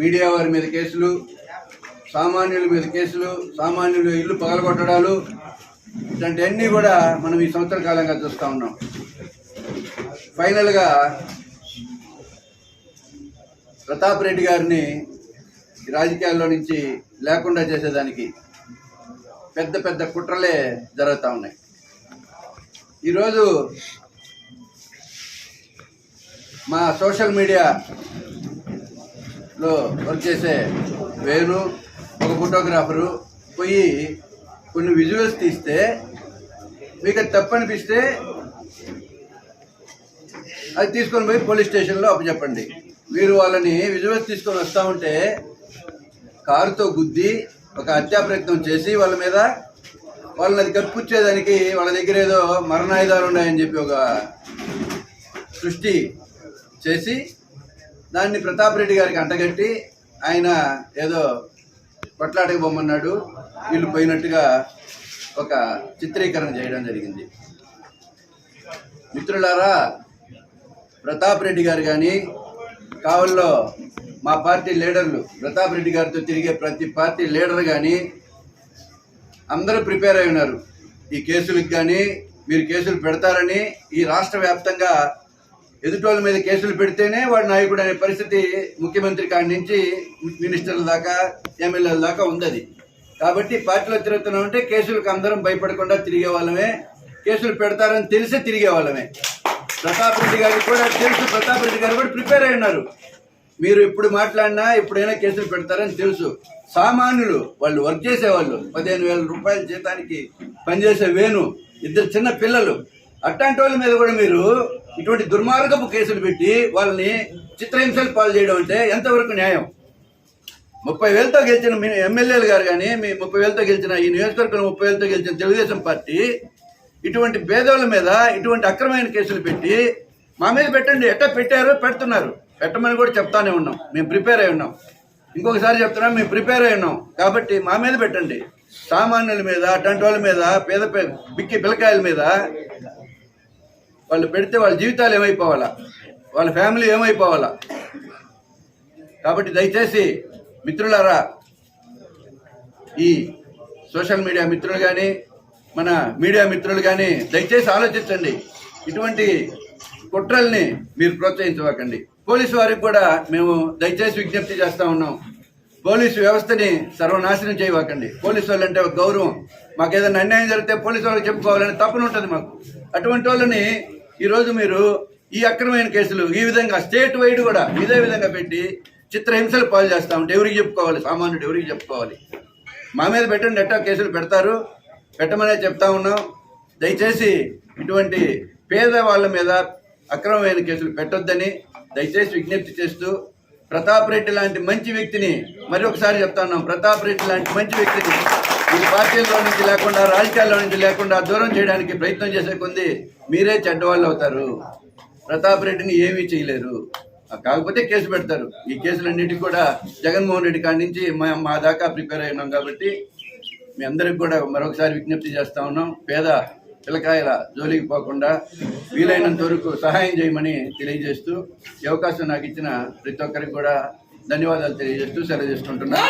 Media వారి మీద కేసులు సామాన్యుల మీద కేసులు సామాన్యులు ఇల్లు పగలగొట్టడాలు ఇట్లాంటివన్నీ కూడా మనం ఈ సంవత్సర కాలంగా చూస్తూ ఉన్నాం. ఫైనల్గా ప్రతాప్ రెడ్డి గారిని రాజకీయాల్లో నుంచి లేకుండా చేసేదానికి పెద్ద పెద్ద కుట్రలే జరుగుతూ ఉన్నాయి. ఈరోజు మా సోషల్ మీడియా లో వర్క్ చేసే వేణు ఒక ఫోటోగ్రాఫరు పోయి కొన్ని విజువల్స్ తీస్తే మీకు అది తప్పనిపిస్తే అది తీసుకొని పోయి పోలీస్ స్టేషన్లో అప్పచెప్పండి. మీరు వాళ్ళని విజువల్స్ తీసుకొని వస్తూ ఉంటే కారుతో గుద్ది ఒక హత్యా ప్రయత్నం చేసి వాళ్ళ మీద వాళ్ళని అది కప్పిచ్చేదానికి వాళ్ళ దగ్గర ఏదో మరణాయుధాలు ఉన్నాయని చెప్పి ఒక సృష్టి చేసి దాన్ని ప్రతాప్ రెడ్డి గారికి అంటగట్టి ఆయన ఏదో కొట్లాటకు బొమ్మన్నాడు. వీళ్ళు పోయినట్టుగా ఒక చిత్రీకరణ చేయడం జరిగింది. మిత్రులారా ప్రతాప్ రెడ్డి గారు కానీ కావల్లో మా పార్టీ లీడర్లు ప్రతాప్ రెడ్డి గారితో తిరిగే ప్రతి పార్టీ లీడర్ కానీ అందరూ ప్రిపేర్ అయి ఉన్నారు. ఈ కేసులకు కానీ మీరు కేసులు పెడతారని ఈ రాష్ట్ర వ్యాప్తంగా ఎదుటోళ్ళ మీద కేసులు పెడితేనే వాడు నాయకుడు అనే పరిస్థితి ముఖ్యమంత్రి కాడి నుంచి మినిస్టర్ల దాకా ఎమ్మెల్యేల దాకా ఉంది అది కాబట్టి పార్టీలో తిరుగుతున్నామంటే కేసులకు అందరం భయపడకుండా తిరిగే వాళ్ళమే. కేసులు పెడతారని తెలిసి తిరిగే వాళ్ళమే. ప్రతాప్ రెడ్డి గారికి కూడా తెలుసు. ప్రతాప్ రెడ్డి గారు కూడా ప్రిపేర్ అయి ఉన్నారు. మీరు ఇప్పుడు మాట్లాడినా ఎప్పుడైనా కేసులు పెడతారని తెలుసు. సామాన్యులు వాళ్ళు వర్క్ చేసేవాళ్ళు. పదిహేను వేల రూపాయల జీతానికి పనిచేసే వేణు ఇద్దరు చిన్న పిల్లలు. అట్లాంటి వాళ్ళ మీద కూడా మీరు ఇటువంటి దుర్మార్గపు కేసులు పెట్టి వాళ్ళని చిత్రహింసలు పాలు చేయడం అంటే ఎంతవరకు న్యాయం? ముప్పై వేలతో గెలిచిన మీ ఎమ్మెల్యేలు గారు కానీ మీ ముప్పై వేలతో గెలిచిన ఈ నియోజకవర్గంలో ముప్పై వేలతో గెలిచిన తెలుగుదేశం పార్టీ ఇటువంటి భేదాల మీద ఇటువంటి అక్రమైన కేసులు పెట్టి మా మీద పెట్టండి. ఎట్టా పెట్టారు? పెడుతున్నారు. పెట్టమని కూడా చెప్తానే ఉన్నాం. మేము ప్రిపేర్ అయి ఉన్నాం. ఇంకొకసారి చెప్తున్నాం మేము ప్రిపేర్ అయి ఉన్నాం. కాబట్టి మా మీద పెట్టండి. సామాన్యుల మీద అటువంటి మీద పేద పే- బిక్కి పిల్లకాయల మీద వాళ్ళు పెడితే వాళ్ళ జీవితాలు ఏమైపోవాలా? వాళ్ళ ఫ్యామిలీ ఏమైపోవాలా? కాబట్టి దయచేసి మిత్రులారా ఈ సోషల్ మీడియా మిత్రులు కానీ మన మీడియా మిత్రులు కానీ దయచేసి ఆలోచించండి. ఇటువంటి కుట్రల్ని మీరు ప్రోత్సహించవకండి. పోలీసు వారికి కూడా మేము దయచేసి విజ్ఞప్తి చేస్తూ ఉన్నాం. పోలీసు వ్యవస్థని సర్వనాశనం చేయవకండి. పోలీసు వాళ్ళు అంటే ఒక గౌరవం. మాకు ఏదైనా అన్యాయం జరిగితే పోలీసు వాళ్ళకి చెప్పుకోవాలని తప్పును ఉంటుంది మాకు. అటువంటి వాళ్ళని ఈరోజు మీరు ఈ అక్రమైన కేసులు ఈ విధంగా స్టేట్ వైడ్ కూడా ఇదే విధంగా పెట్టి చిత్రహింసలు పాలు చేస్తా ఉంటే ఎవరికి చెప్పుకోవాలి? సామాన్యుడు ఎవరికి చెప్పుకోవాలి? మా మీద పెట్టండి ఎట్టా కేసులు పెడతారు? పెట్టమనే చెప్తా ఉన్నాం. దయచేసి ఇటువంటి పేద వాళ్ళ మీద అక్రమమైన కేసులు పెట్టొద్దని దయచేసి విజ్ఞప్తి చేస్తూ ప్రతాప్ రెడ్డి లాంటి మంచి వ్యక్తిని మరి ఒకసారి ప్రతాప్ రెడ్డి లాంటి మంచి వ్యక్తిని ఈ పార్టీల్లో నుంచి లేకుండా రాజకీయాల్లో నుంచి లేకుండా దూరం చేయడానికి ప్రయత్నం చేసే కొంది మీరే చెడ్డవాళ్ళు అవుతారు. ప్రతాప్ రెడ్డిని ఏమీ చేయలేరు. కాకపోతే కేసు పెడతారు. ఈ కేసులన్నిటికీ కూడా జగన్మోహన్ రెడ్డి కాడి నుంచి మా మా దాకా ప్రిపేర్ అయినాం కాబట్టి మీ అందరికి కూడా మరొకసారి విజ్ఞప్తి చేస్తా ఉన్నాం. పేద చిలకాయల జోలికి పోకుండా వీలైనంత వరకు సహాయం చేయమని తెలియజేస్తూ ఈ అవకాశం నాకు ఇచ్చిన ప్రతి ఒక్కరికి కూడా ధన్యవాదాలు తెలియజేస్తూ సెలవు చేసుకుంటున్నాను.